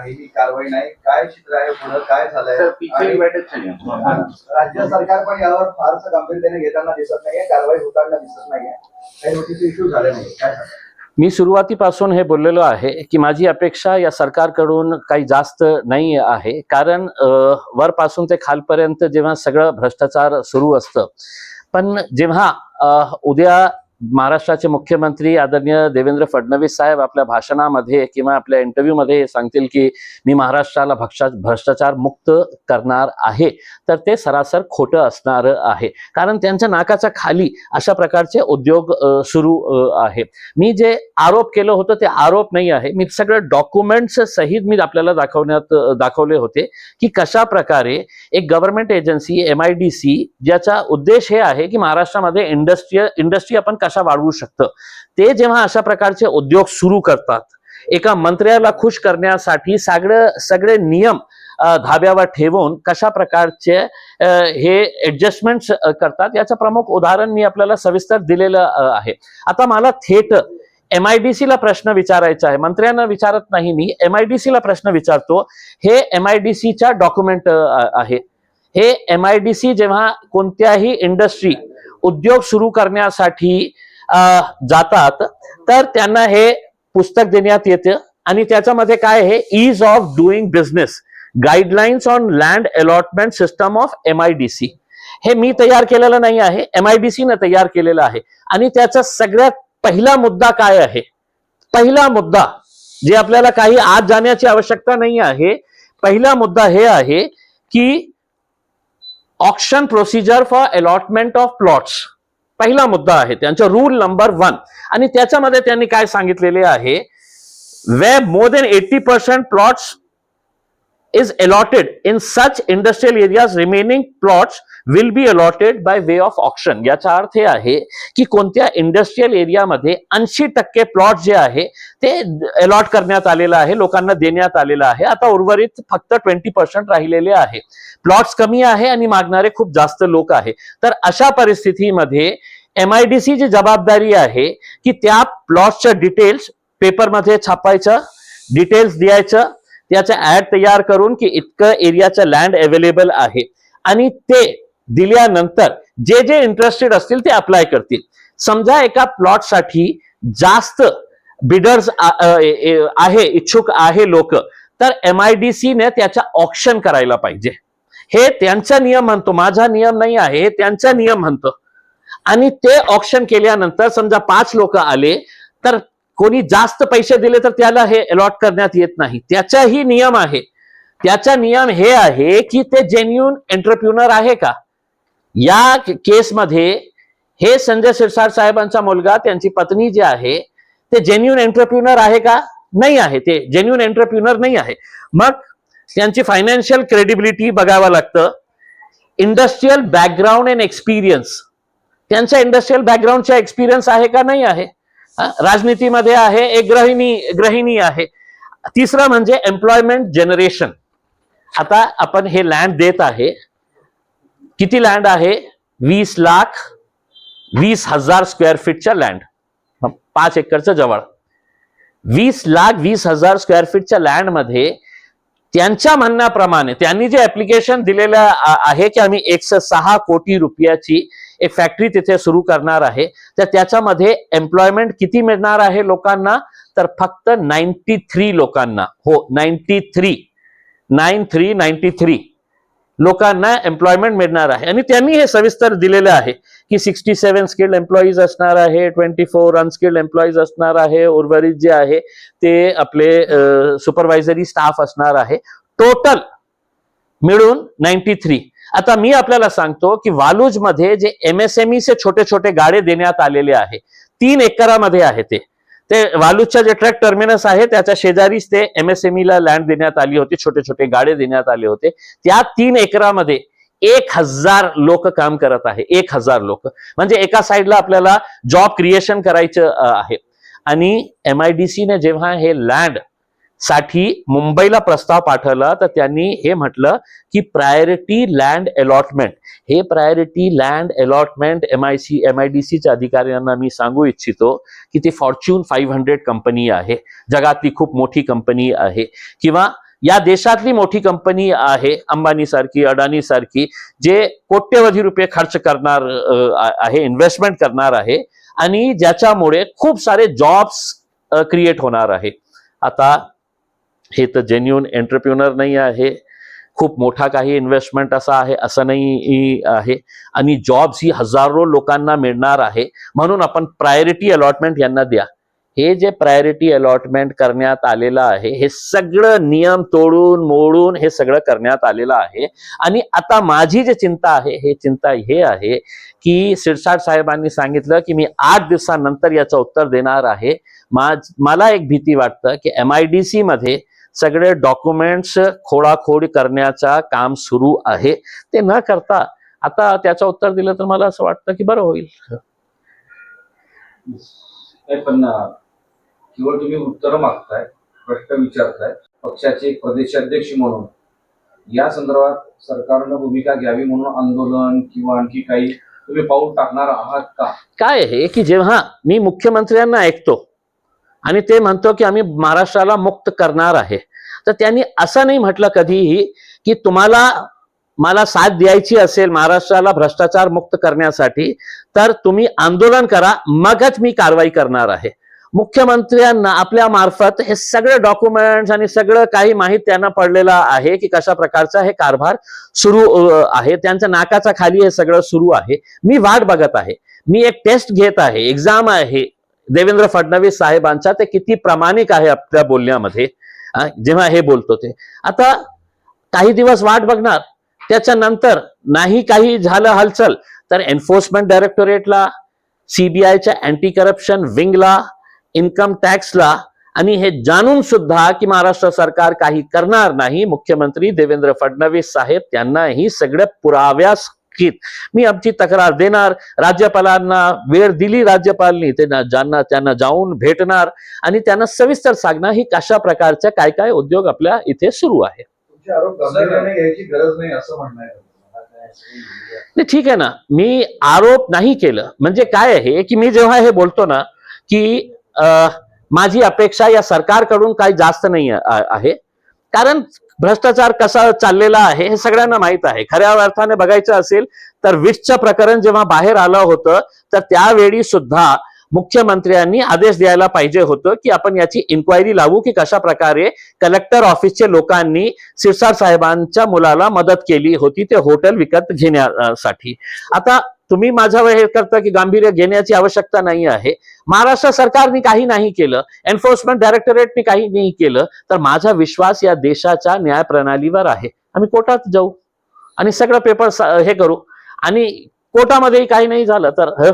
काहीही कारवाई नाही. काय चित्र आहे पुढे? काय झालंय? राज्य सरकार पण यावर फारसं गंभीरतेने घेताना दिसत नाहीये कारवाई होताना दिसत नाहीये. काही नोटीस इश्यू झाले नाही काय? मी सुरुवातीपासून हे बोललेलो आहे की माझी अपेक्षा या सरकारकडून काही जास्त नाही आहे. कारण वरपासून ते खालपर्यंत जेव्हा सगळं भ्रष्टाचार सुरू असतं पण जेव्हा उद्या महाराष्ट्राचे मुख्यमंत्री आदरणीय देवेंद्र फडणवीस साहेब आपल्या भाषणामध्ये किंवा आपल्या इंटरव्ह्यूमध्ये सांगतील की मी महाराष्ट्राला भक्षा भ्रष्टाचार मुक्त करणार आहे. तर ते सरासर खोटं असणार आहे. कारण त्यांच्या नाकाच्या खाली अशा प्रकारचे उद्योग सुरू आहे. मी जे आरोप केलं होतं ते आरोप नाही आहे. मी सगळं डॉक्युमेंट्स सहित मी आपल्याला दाखवण्यात दाखवले होते की कशा प्रकारे एक government agency M I D C ज्याचा उद्देश हे आहे की महाराष्ट्रामध्ये इंडस्ट्री इंडस्ट्री आपण कशा वाढवू शकतं. ते जेव्हा अशा प्रकारचे उद्योग सुरू करतात एका मंत्र्याला खुश करण्यासाठी सगळं सगळे नियम धाब्यावर ठेवून कशा प्रकारचे हे ऍडजस्टमेंट करतात याचं प्रमुख उदाहरण मी आपल्याला सविस्तर दिलेलं आहे. आता मला थेट एम आय डी ला प्रश्न विचारायचा आहे. मंत्र्यांना विचारत नाही मी. एम आय डी ला प्रश्न विचारतो. हे एम आय डी सीच्या डॉक्युमेंट आहे. हे एम आय डी सी जेव्हा कोणत्याही इंडस्ट्री उद्योग सुरू करण्यासाठी जातात तर त्यांना हे पुस्तक देण्यात येतं. आणि त्याच्यामध्ये काय आहे? Ease of doing business guidelines on land allotment system of M I D C हे मी तयार केलेलं नाही आहे. एम आय डी सीनं तयार केलेलं आहे. आणि त्याचा सगळ्यात पहिला मुद्दा काय आहे? पहिला मुद्दा जे आपल्याला काही आत जाण्याची आवश्यकता नाही आहे पहिला मुद्दा हे आहे की option procedure for allotment of plots पहिला मुद्दा आहे त्यांचा रूल नंबर वन आणि त्याच्यामध्ये त्यांनी काय सांगितलेले आहे way more than eighty percent plots is allotted in such industrial areas remaining plots will be allotted by way of option याचा अर्थ हे आहे की कोणत्या इंडस्ट्रियल एरियामध्ये ऐंशी टक्के प्लॉट जे आहे ते अलॉट करण्यात आलेलं आहे लोकांना देण्यात आलेलं आहे. आता उर्वरित फक्त ट्वेंटी पर्सेंट राहिलेले आहे. प्लॉट्स कमी आहे आणि मागणारे खूप जास्त लोक आहे. तर अशा परिस्थितीमध्ये एम आय डी सी जी जबाबदारी आहे की त्या प्लॉट्सच्या डिटेल्स पेपरमध्ये छापायचं डिटेल्स द्यायचं त्याचं ऍड तयार करून की इतकं एरियाचं लँड अवेलेबल आहे. आणि ते दिल्यानंतर जे जे इंटरेस्टेड असतील ते अप्लाय करतील. समजा एका प्लॉटसाठी जास्त बिडर्स आहे इच्छुक आहे लोक तर एम आय डी सीने त्याचा ऑप्शन करायला पाहिजे. हे त्यांचा नियम म्हणतो माझा नियम नाही आहे हे त्यांचा नियम म्हणतो. आणि ते ऑप्शन केल्यानंतर समजा पाच लोक आले तर कोणी जास्त पैसे दिले तर त्याला हे अलॉट करण्यात येत नाही. त्याचाही नियम आहे. त्याचा नियम हे आहे की ते जेन्युन एंटरप्रुनर आहे का? या केसमध्ये हे संजय शिरसाट साहेबांचा मुलगा त्यांची पत्नी जी आहे ते जेन्युन एंटरप्रिन्युअर आहे का? नाही आहे. ते जेन्युन एंटरप्रिन्युअर नाही आहे. मग त्यांची फायनान्शियल क्रेडिबिलिटी बघावं लागतं. इंडस्ट्रीयल बॅकग्राऊंड अँड एक्सपिरियन्स त्यांचा इंडस्ट्रीयल बॅकग्राऊंडचा एक्सपिरियन्स आहे का? नाही आहे. राजनीतीमध्ये आहे एक गृहिणी गृहिणी आहे. तिसरं म्हणजे एम्प्लॉयमेंट जनरेशन आता आपण हे लँड देत आहे. किती लँड आहे? वीस लाख वीस हजार स्क्वेअर फीटच्या लँड पाच एकरच्या जवळ. वीस लाख वीस हजार स्क्वेअर फीटच्या लँडमध्ये त्यांच्या म्हणण्याप्रमाणे त्यांनी जे ऍप्लिकेशन दिलेलं आहे की आम्ही एकशे सहा कोटी रुपयाची एक फॅक्टरी तिथे सुरू करणार आहे तर त्याच्यामध्ये एम्प्लॉयमेंट किती मिळणार आहे लोकांना? तर फक्त नाईन्टी थ्री लोकांना. हो ninety three nine three ninety three लोकांना एम्प्लॉयमेंट मिळणार आहे. आणि त्यांनी हे सविस्तर दिलेलं आहे की सिक्स्टी सेव्हन स्किल्ड एम्प्लॉईज असणार आहे ट्वेंटी फोर अनस्किल्ड एम्प्लॉईज असणार आहे उर्वरित जे आहे ते आपले सुपरवायझरी स्टाफ असणार आहे. टोटल मिळून नाईन्टी थ्री आता मी आपल्याला सांगतो की वालूजमध्ये जे एमएसएमई से छोटे छोटे गाडे देण्यात आलेले आहे तीन एकरामध्ये आहे ते. ते वालूजच्या जे ट्रक टर्मिनस आहे त्याच्या शेजारीच ते एमएसएमई ला लँड देण्यात आली होती. छोटे छोटे गाडे देण्यात आले होते. त्या तीन एकरामध्ये एक हजार लोक काम करत आहे. एक हजार लोक. म्हणजे एका साईडला आपल्याला जॉब क्रिएशन करायचं आहे. आणि एम आय डी सीने जेव्हा हे लँड साठी मुंबईला प्रस्ताव पाठवला. तर त्यांनी हे म्हटलं की प्रायोरिटी लँड अलॉटमेंट हे priority land allotment M I C M I D सीच्या अधिकाऱ्यांना मी सांगू इच्छितो की ती फॉर्च्यून फाईव्ह हंड्रेड कंपनी आहे. जगातली खूप मोठी कंपनी आहे. किंवा या देशातली मोठी कंपनी आहे अंबानी सारखी अडानी सारखी जे कोट्यवधी रुपये खर्च करणार आहे इन्व्हेस्टमेंट करणार आहे आणि ज्याच्यामुळे खूप सारे जॉब्स क्रिएट होणार आहे. आता हे तर जेन्युन एंटरप्रिनर नाही आहे. खूप मोठा काही इन्व्हेस्टमेंट असा आहे असं नाही आहे. आणि जॉब्स ही हजारो लोकांना मिळणार आहे. म्हणून आपण प्रायोरिटी अलॉटमेंट यांना द्या. हे जे प्रायोरिटी अलॉटमेंट करण्यात आलेलं आहे हे सगळं नियम तोडून मोडून हे सगळं करण्यात आलेलं आहे. आणि आता माझी जी चिंता आहे हे चिंता हे आहे की सिरसाट साहेबांनी सांगितलं की मी आठ दिवसानंतर याचं उत्तर देणार आहे. माझ मला एक भीती वाटतं की एम आय डी सी मध्ये सगळे डॉक्युमेंट्स खोडाखोड करण्याचा काम सुरू आहे. ते न करता आता त्याचं उत्तर दिलं तर मला असं वाटतं की बरं होईल. पण केवळ तुम्ही उत्तर मागताय प्रश्न विचारताय पक्षाचे प्रदेशाध्यक्ष म्हणून. या संदर्भात सरकारनं भूमिका घ्यावी म्हणून आंदोलन किंवा आणखी काही तुम्ही पाऊल टाकणार आहात का? काय आहे की जेव्हा मी मुख्यमंत्र्यांना ऐकतो आणि ते म्हणतो की आम्ही महाराष्ट्राला मुक्त करणार आहे. तर त्यांनी असं नाही म्हटलं कधीही की तुम्हाला मला साथ द्यायची असेल महाराष्ट्राला भ्रष्टाचार मुक्त करण्यासाठी तर तुम्ही आंदोलन करा मगच मी कारवाई करणार आहे. मुख्यमंत्र्यांना आपल्या मार्फत हे सगळे डॉक्युमेंट्स आणि सगळं काही माहीत त्यांना पडलेलं आहे की कशा प्रकारचा हे कारभार सुरू आहे. त्यांच्या नाकाचा खाली हे सगळं सुरू आहे. मी वाट बघत आहे. मी एक टेस्ट घेत आहे. एक्झाम आहे. देवेंद्र फडणवीस साहेबांचा ते किती प्रामाणिक आहे आपल्या बोलण्यामध्ये. जेव्हा हे बोलतो ते. आता काही दिवस वाट बघणार. त्याच्यानंतर नाही काही झालं हालचाल तर एन्फोर्समेंट डायरेक्टोरेटला सीबीआयच्या अँटी करप्शन विंगला इन्कम टॅक्सला आणि हे जाणून सुद्धा की महाराष्ट्र सरकार काही करणार नाही. मुख्यमंत्री देवेंद्र फडणवीस साहेब त्यांनाही सगळ्या पुराव्यास मी आमची तक्रार देणार राज्यपालांना वेळ दिली राज्यपालनी ते ज्यांना त्यांना जाऊन भेटणार आणि त्यांना सविस्तर सांगणार ही कशा प्रकारच्या काय काय उद्योग आपल्या इथे सुरू आहे. गरज नाही असं म्हणणं नाही. ठीक आहे ना. मी आरोप नाही केलं. म्हणजे काय आहे की मी जेव्हा हे बोलतो ना की माझी अपेक्षा या सरकारकडून काही जास्त नाही आहे. कारण भ्रष्टाचार कसा चाललेला आहे हे सगळ्यांना माहीत आहे. खऱ्या अर्थाने बघायचं असेल तर विटचं प्रकरण जेव्हा बाहेर आलं होतं तर त्यावेळी सुद्धा मुख्यमंत्र्यांनी आदेश द्यायला पाहिजे होतं की आपण याची इन्क्वायरी लावू की कशा प्रकारे कलेक्टर ऑफिसचे लोकांनी सिरसाट साहेबांच्या मुलाला मदत केली होती ते हॉटेल विकत घेण्यासाठी. आता तुम्ही माझ्यावर हे करता की गांभीर्य घेण्याची आवश्यकता नाही आहे. महाराष्ट्र सरकारने काही नाही केलं. एन्फोर्समेंट डायरेक्टरेटने काही नाही केलं. तर माझा विश्वास या देशाच्या न्याय प्रणालीवर आहे. आम्ही कोर्टात जाऊ. आणि सगळं पेपर हे करू. आणि कोर्टामध्येही काही नाही झालं तर ह,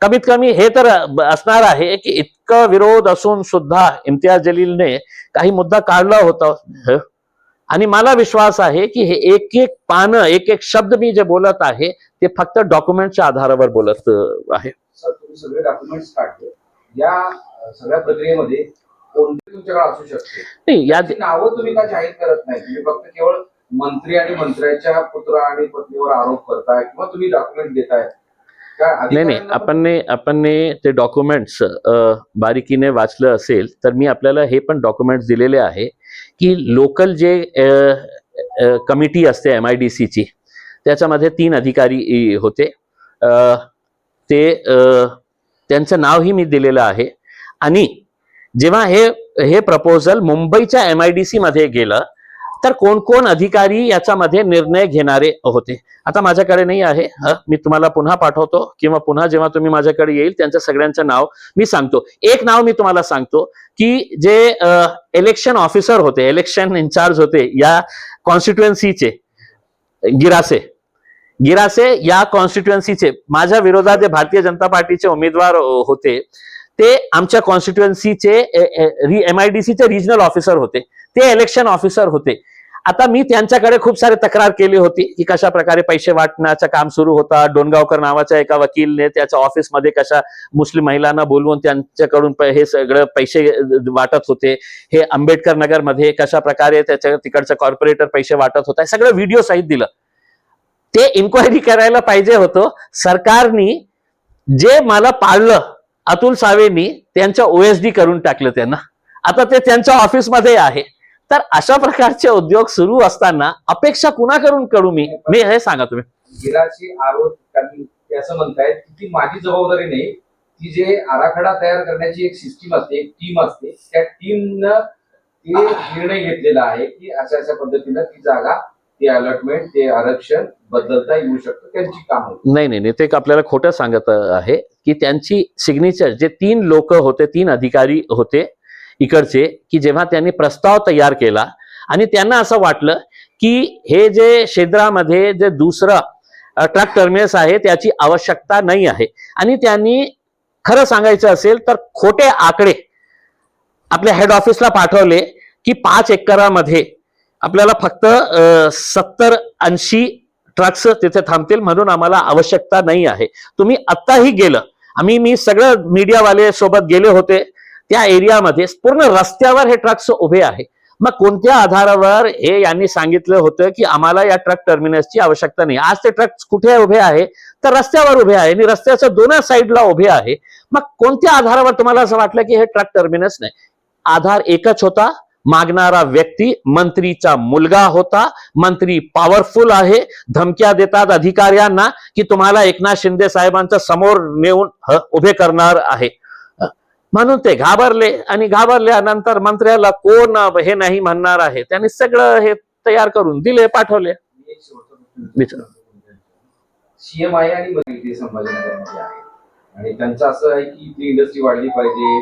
कमीत कमी हे तर असणार आहे की इतकं विरोध असून सुद्धा इम्तियाज जलीलने काही मुद्दा काढला होता. ह. आणि मला विश्वास आहे की हे एक एक पानं एक एक शब्द मी जे बोलत आहे ते फक्त डॉक्युमेंटच्या आधारावर बोलत आहे. सगळे डॉक्युमेंट्स काढले. या सगळ्या प्रक्रियेमध्ये कोणते तुमच्याकडे असू शकते? नाही या नावं तुम्ही का जाहीर करत नाही? तुम्ही फक्त केवळ मंत्री आणि मंत्र्याच्या पुत्र आणि पत्नीवर आरोप करताय किंवा तुम्ही डॉक्युमेंट देताय? नाही नाही आपण आपण ते डॉक्युमेंट्स बारीकीने वाचलं असेल तर मी आपल्याला हे पण डॉक्युमेंट्स दिलेले आहे की लोकल जे कमिटी असते एम आय डी सीची त्याच्यामध्ये तीन अधिकारी होते. ते त्यांचं नावही मी दिलेलं आहे. आणि जेव्हा हे हे प्रपोजल मुंबईच्या एम आय डी सी मध्ये गेलं तर कोण कोण अधिकारी याच्यामध्ये निर्णय घेणारे होते? आता माझ्याकडे नाही आहे मी तुम्हाला पुन्हा पाठवतो किंवा पुन्हा जेव्हा तुम्ही माझ्याकडे येईल त्यांच्या सगळ्यांचं नाव मी सांगतो. एक नाव मी तुम्हाला सांगतो की जे इलेक्शन ऑफिसर होते इलेक्शन इन्चार्ज होते या कॉन्स्टिट्युएन्सीचे गिरासे. गिरासे या कॉन्स्टिट्युएन्सीचे माझ्या विरोधात जे भारतीय जनता पार्टीचे उमेदवार होते ते आमच्या कॉन्स्टिट्युएन्सीचे एम आय डी सीचे रिजनल ऑफिसर होते. ते इलेक्शन ऑफिसर होते. आता मी त्यांच्याकडे खूप सारे तक्रार केली होती की कशा प्रकारे पैसे वाटण्याचं काम सुरू होता. डोनगावकर नावाच्या एका वकीलने त्याच्या ऑफिसमध्ये कशा मुस्लिम महिलांना बोलवून त्यांच्याकडून हे सगळं पैसे वाटत होते. हे आंबेडकर नगरमध्ये कशा प्रकारे त्याच्या तिकडचं कॉर्पोरेटर पैसे वाटत होता सगळं व्हिडिओ सहित दिलं. ते इन्क्वायरी करायला पाहिजे होतं. सरकारनी जे मला पाळलं अतुल सावेंनी त्यांच्या ओएसडी करून टाकलं त्यांना. आता ते त्यांच्या ऑफिसमध्ये आहे. तर अशा प्रकारचे उद्योग सुरू असताना अपेक्षा कुणाकडून करू मी? मी हे सांगा तुम्ही. आरोप असं म्हणतायत की ती माझी जबाबदारी नाही. ती जे आराखडा तयार करण्याची एक सिस्टीम असते एक टीम असते त्या टीमनं ते निर्णय घेतलेला आहे की अशा अशा पद्धतीनं ती जागा ते अलॉटमेंट ते आरक्षण बदलता येऊ शकतं त्यांची काम नाही नाही ते आपल्याला खोटं सांगत आहे की त्यांची सिग्नेचर जे तीन लोक होते तीन अधिकारी होते इकडचे की जेव्हा त्यांनी प्रस्ताव तयार केला आणि त्यांना असं वाटलं की हे जे क्षेत्रामध्ये जे दुसरं ट्रक टर्मिनस आहे त्याची आवश्यकता नाही आहे. आणि त्यांनी खरं सांगायचं असेल तर खोटे आकडे आपल्या हेड ऑफिसला पाठवले की पाच एकरामध्ये आपल्याला फक्त सत्तर ऐंशी ट्रक्स तिथे थांबतील म्हणून आम्हाला आवश्यकता नाही आहे. तुम्ही आत्ताही गेलं. आम्ही मी सगळं मीडियावाले सोबत गेले होते. त्या एरियामध्ये पूर्ण रस्त्यावर हे ट्रक्स उभे आहे. मग कोणत्या आधारावर हे यांनी सांगितलं होतं की आम्हाला या ट्रक टर्मिनसची आवश्यकता नाही. आज ते ट्रक कुठे उभे आहे? तर रस्त्यावर उभे आहे आणि रस्त्याच्या दोन्ही साईडला उभे आहे. मग कोणत्या आधारावर तुम्हाला असं वाटलं की हे ट्रक टर्मिनस नाही? आधार एकच होता. मागणारा व्यक्ती मंत्रीचा मुलगा होता. मंत्री पॉवरफुल आहे. धमक्या देतात अधिकाऱ्यांना की तुम्हाला एकनाथ शिंदे साहेबांचं समोर नेऊन उभे करणार आहे. म्हणून ते घाबरले आणि घाबरल्यानंतर मंत्र्याला कोण हे नाही म्हणणार आहे? त्यांनी सगळं हे तयार करून दिले पाठवले. मी सीएम आहे आणि संभाजीनगरमध्ये आहे. आणि त्यांचं असं आहे की ती इंडस्ट्री वाढली पाहिजे.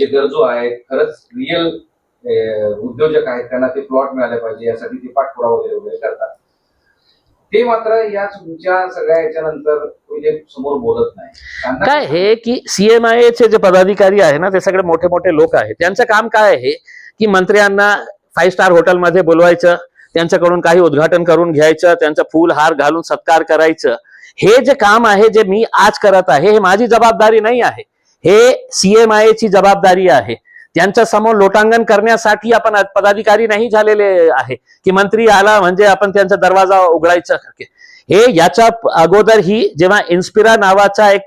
जे गरजू आहेत खरंच रिअल उद्योजक आहेत त्यांना ते प्लॉट मिळाले पाहिजे. यासाठी ते पाठपुरावा वगैरे वगैरे करतात. ते मात्र या तुमच्या सगळ्या याच्यानंतर समोर बोलत नाही. काय हे की सीएमआयचे जे पदाधिकारी आहे ना ते सगळे मोठे मोठे लोक आहेत. त्यांचं काम काय आहे की मंत्र्यांना फाईव्ह स्टार हॉटेलमध्ये बोलवायचं त्यांच्याकडून काही उद्घाटन करून घ्यायचं त्यांचा फूल हार घालून सत्कार करायचं. हे जे काम आहे जे मी आज करत आहे हे माझी जबाबदारी नाही आहे. हे सीएमआयची जबाबदारी आहे. त्यांच्यासमोर लोटांगण करण्यासाठी आपण पदाधिकारी नाही झालेले आहे. की मंत्री आला म्हणजे आपण त्यांचा दरवाजा उघडायचा हे याच्या अगोदर ही जेव्हा इन्स्पिरा नावाचा एक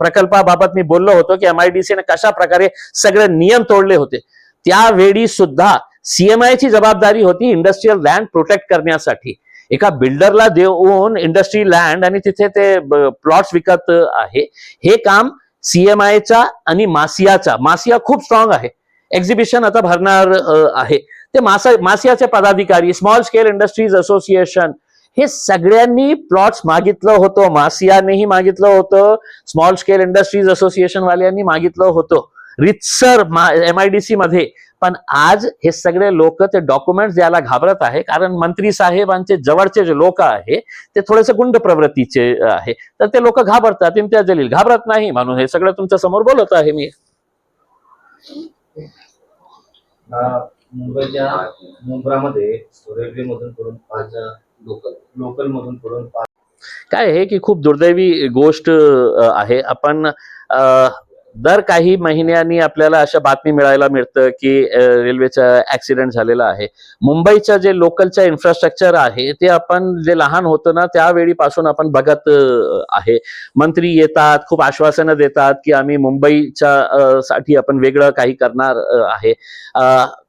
प्रकल्पाबाबत मी बोललो होतो की एमआयडीसीने कशा प्रकारे सगळे नियम तोडले होते. त्यावेळी सुद्धा सीएमआय ची जबाबदारी होती इंडस्ट्रीयल लँड प्रोटेक्ट करण्यासाठी. एका बिल्डरला देऊन इंडस्ट्री लँड आणि तिथे ते प्लॉट्स विकत आहे. हे काम सीएमआयचा आणि मासियाचा मासिया खूप स्ट्रॉंग आहे. एक्झिबिशन आता भरणार आहे. ते मासा मासियाचे पदाधिकारी स्मॉल स्केल इंडस्ट्रीज असोसिएशन हे सगळ्यांनी प्लॉट्स मागितलं होतं. मासियानेही मागितलं होतं. स्मॉल स्केल इंडस्ट्रीज असोसिएशन वाल्यांनी मागितलं होतं. रितसर एमआयडीसी मध्ये पण आज हे सगळे लोक ते डॉक्युमेंट्स द्यायला घाबरत आहे कारण मंत्री साहेबांचे जवळचे जे लोक आहे ते थोडेसे गुंड प्रवृत्तीचे आहे. तर ते लोक घाबरतात इम्तियाज जलील घाबरत नाही म्हणून हे सगळं तुमच्यासमोर बोलत आहे मी. मुंबईच्या मुंब्रामध्ये पडून पाच लोकल लोकल मधून पडून काय आहे की खूप दुर्दैवी गोष्ट आहे. आपण दर काही महिन्यांनी आपल्याला अशा बातमी मिळायला मिळतं की रेल्वेचा ऍक्सिडेंट झालेला आहे. मुंबईच्या जे लोकलचं इन्फ्रास्ट्रक्चर आहे ते आपण जे लहान होतं ना त्यावेळीपासून आपण बघत आहे. मंत्री येतात खूप आश्वासनं देतात की आम्ही मुंबईच्या साठी आपण वेगळं काही करणार आहे.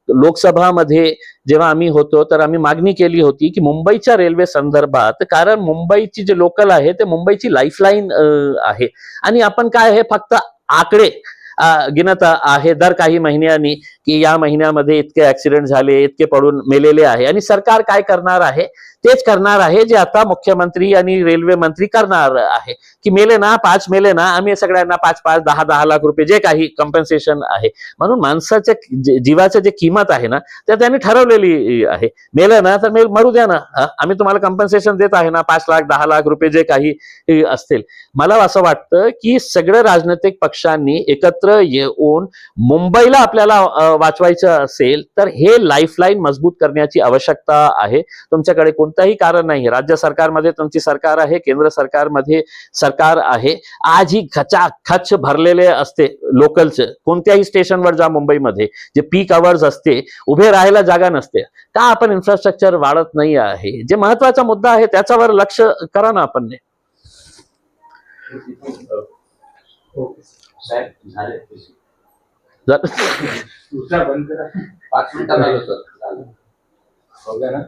लोकसभामध्ये जेव्हा आम्ही होतो तर आम्ही मागणी केली होती की मुंबईच्या रेल्वे संदर्भात कारण मुंबईची जे लोकल आहे ते मुंबईची लाईफलाईन आहे. आणि आपण काय आहे फक्त आकडे गिनत आहे. दर काही महिन्यांनी की या महिन्यामध्ये इतके ऍक्सिडेंट झाले इतके पडून मेलेले आहे. आणि सरकार काय करणार आहे? तेच करणार आहे जे आता मुख्यमंत्री आणि रेल्वे मंत्री करणार आहे. की मेले ना पाच मेले ना आम्ही सगळ्यांना पाच पाच दहा दहा लाख रुपये जे काही कम्पन्सेशन आहे. म्हणून माणसाच्या जीवाचं जे किंमत आहे ना ते त्यांनी ठरवलेली आहे. मेलं ना तर मेल मरू द्या ना. आम्ही तुम्हाला कम्पन्सेशन देत आहे ना पाच लाख दहा लाख रुपये जे काही असतील. मला असं वाटतं की सगळ्या राजनैतिक पक्षांनी एकत्र येऊन मुंबईला आपल्याला वाचवायचं असेल तर हे लाईफलाईन मजबूत करण्याची आवश्यकता आहे. तुमच्याकडे कोणताही कारण नाही राज्य सरकारमध्ये तुमची सरकार आहे केंद्र सरकारमध्ये सरकार आहे. आज ही खचाखच भरलेले असते लोकलचे कोणत्याही स्टेशनवर जा मुंबईमध्ये जे पीक आवर्स असते उभे राहायला जागा नसते. का आपण इन्फ्रास्ट्रक्चर वाढत नाही आहे? जे महत्त्वाचा मुद्दा आहे त्याच्यावर लक्ष करा ना आपण. ओके झालं. बंद करा. पाच मिनिटात आलो सर. झालं हो ना?